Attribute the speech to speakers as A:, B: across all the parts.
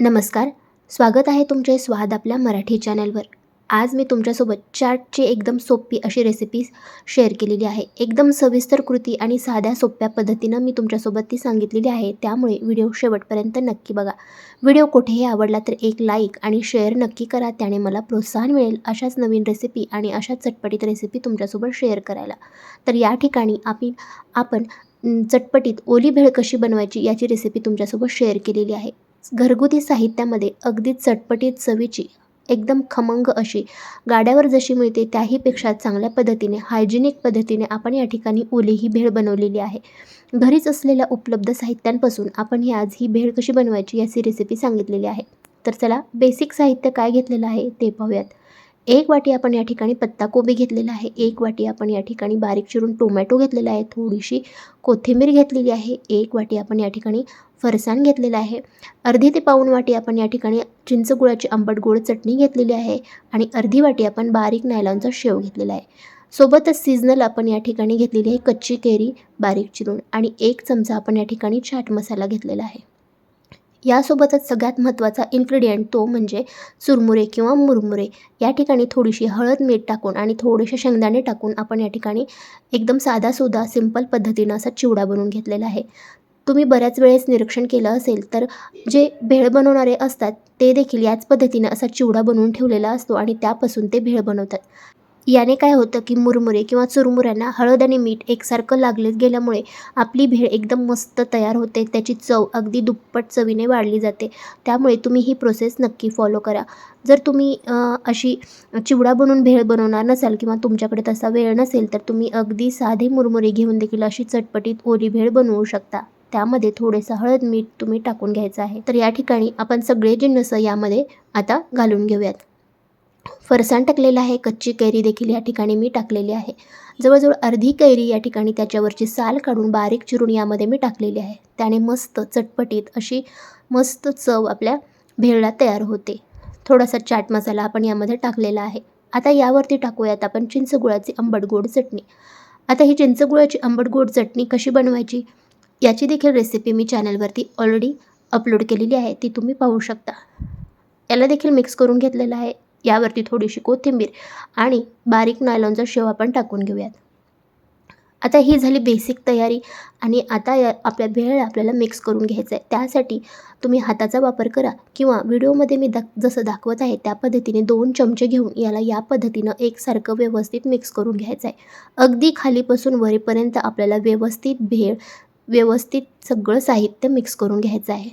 A: नमस्कार. स्वागत आहे तुमचे स्वाद आपल्या मराठी चॅनलवर. आज मी तुमच्यासोबत चाटची एकदम सोपी अशी रेसिपी शेअर केलेली आहे. एकदम सविस्तर कृती आणि साध्या सोप्या पद्धतीनं मी तुमच्यासोबत ती सांगितलेली आहे. त्यामुळे व्हिडिओ शेवटपर्यंत नक्की बघा. व्हिडिओ कुठेही आवडला तर एक लाईक आणि शेअर नक्की करा. त्याने मला प्रोत्साहन मिळेल अशाच नवीन रेसिपी आणि अशाच चटपटीत रेसिपी तुमच्यासोबत शेअर करायला. तर या ठिकाणी आपण आपण चटपटीत ओली भेळ कशी बनवायची याची रेसिपी तुमच्यासोबत शेअर केलेली आहे. घरगुती साहित्यामध्ये अगदी चटपटीत चवीची एकदम खमंग अशी गाड्यावर जशी मिळते त्याहीपेक्षा चांगल्या पद्धतीने हायजेनिक पद्धतीने आपण या ठिकाणी ओली ही भेळ बनवलेली आहे. घरीच असलेल्या उपलब्ध साहित्यांपासून आपण ही आज ही भेळ कशी बनवायची याची रेसिपी सांगितलेली आहे. तर चला बेसिक साहित्य काय घेतलेलं आहे ते पाहूयात. एक वाटी आपण या ठिकाणी पत्ताकोबी घेतलेला आहे. एक वाटी आपण या ठिकाणी बारीक चिरून टोमॅटो घेतलेला आहे. थोडीशी कोथिंबीर घेतलेली आहे. एक वाटी आपण या ठिकाणी फरसाण घेतलेला आहे. अर्धी ते पाऊण वाटी आपण या ठिकाणी चिंचगुळाची आंबट गोड चटणी घेतलेली आहे आणि अर्धी वाटी आपण बारीक नायलॉनचा शेव घेतलेला आहे. सोबतच सीजनल आपण या ठिकाणी घेतलेली आहे कच्ची केरी बारीक चिरून आणि एक चमचा आपण या ठिकाणी चाट मसाला घेतलेला आहे. यासोबतच सगळ्यात महत्त्वाचा इन्ग्रेडियंट तो म्हणजे चुरमुरे किंवा मुरमुरे. या ठिकाणी थोडीशी हळद मीठ टाकून आणि थोडेसे शेंगदाणे टाकून आपण या ठिकाणी एकदम साधासुद्धा सिंपल पद्धतीनं असा चिवडा बनवून घेतलेला आहे. तुम्ही बऱ्याच वेळेस निरीक्षण केलं असेल तर जे भेळ बनवणारे असतात ते देखील याच पद्धतीनं असा चिवडा बनवून ठेवलेला असतो आणि त्यापासून ते भेळ बनवतात. याने काय होतं की मुरमुरे किंवा चुरमुऱ्यांना हळद आणि मीठ एकसारखं लागले गेल्यामुळे आपली भेळ एकदम मस्त तयार होते त्याची चव अगदी दुप्पट चवीने वाढली जाते. त्यामुळे तुम्ही ही प्रोसेस नक्की फॉलो करा. जर तुम्ही अशी चिवडा बनवून भेळ बनवणार नसाल किंवा तुमच्याकडे तसा वेळ नसेल तर तुम्ही अगदी साधे मुरमुरे घेऊन देखील अशी चटपटीत ओली भेळ बनवू शकता. त्यामध्ये थोडेसं हळद मीठ तुम्ही टाकून घ्यायचं आहे. तर या ठिकाणी आपण सगळे जिन्नस यामध्ये आता घालून घेऊयात. फरसाण टाकलेलं आहे कच्ची कैरी देखील या ठिकाणी मी टाकलेली आहे. जवळजवळ अर्धी कैरी या ठिकाणी त्याच्यावरची साल काढून बारीक चिरून यामध्ये मी टाकलेली आहे. त्याने मस्त चटपटीत अशी मस्त चव आपल्या भेळला तयार होते. थोडासा चाट मसाला आपण यामध्ये टाकलेला आहे. आता यावरती टाकूयात आपण चिंचगुळाची आंबट गोड चटणी. आता ही चिंचगुळाची आंबट गोड चटणी कशी बनवायची? याची देखील रेसिपी मी चॅनलवरती ऑलरेडी अपलोड केलेली आहे. ती तुम्ही पाहू शकता. याला देखील मिक्स करून घेतलेलं आहे. यावरती थोडीशी कोथिंबीर आणि बारीक नायलॉनचा शेव आपण टाकून घेऊयात. आता ही झाली बेसिक तयारी आणि आता या आपल्या भेळ आपल्याला मिक्स करून घ्यायचं आहे. त्यासाठी तुम्ही हाताचा वापर करा किंवा व्हिडिओमध्ये मी दा जसं दाखवत आहे त्या पद्धतीने दोन चमचे घेऊन याला या पद्धतीनं एकसारखं व्यवस्थित मिक्स करून घ्यायचं आहे. अगदी खालीपासून वरीपर्यंत आपल्याला व्यवस्थित भेळ व्यवस्थित सगळं साहित्य मिक्स करून घ्यायचं आहे.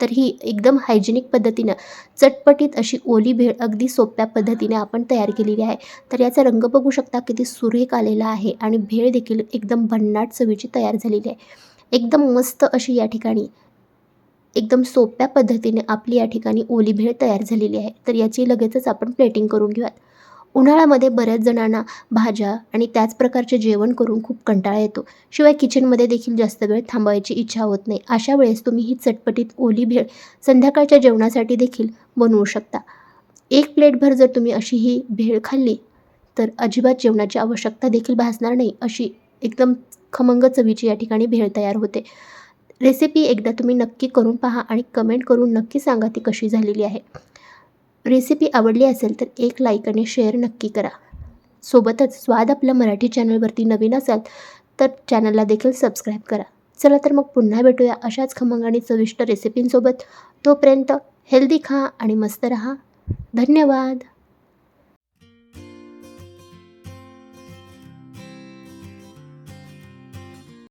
A: तर ही एकदम हायजेनिक पद्धतीनं चटपटीत अशी ओली भेळ अगदी सोप्या पद्धतीने आपण तयार केलेली आहे. तर याचा रंग बघू शकता किती सुरेख आलेला आहे आणि भेळ देखील एकदम भन्नाट चवीची तयार झालेली आहे. एकदम मस्त अशी या ठिकाणी एकदम सोप्या पद्धतीने आपली या ठिकाणी ओली भेळ तयार झालेली आहे. तर याची लगेचच आपण प्लेटिंग करून घेऊयात. उन्हाळ्यामध्ये बऱ्याच जणांना भाज्या आणि त्याच प्रकारचे जेवण करून खूप कंटाळा येतो. शिवाय किचनमध्ये देखील जास्त वेळ थांबवायची इच्छा होत नाही. अशा वेळेस तुम्ही ही चटपटीत ओली भेळ संध्याकाळच्या जेवणासाठी देखील बनवू शकता. एक प्लेटभर जर तुम्ही अशी ही भेळ खाल्ली तर अजिबात जेवणाची आवश्यकता देखील भासणार नाही अशी एकदम खमंग चवीची या ठिकाणी भेळ तयार होते. रेसिपी एकदा तुम्ही नक्की करून पहा आणि कमेंट करून नक्की सांगा ती कशी झालेली आहे. रेसिपी आवडली असेल तर एक लाईक आणि शेअर नक्की करा. सोबतच स्वाद आपल्या मराठी चॅनलवरती नवीन असाल तर चॅनलला देखील सबस्क्राईब करा. चला तर मग पुन्हा भेटूया अशाच खमंग आणि चविष्ट रेसिपींसोबत तोपर्यंत हेल्दी खा आणि मस्त रहा. धन्यवाद.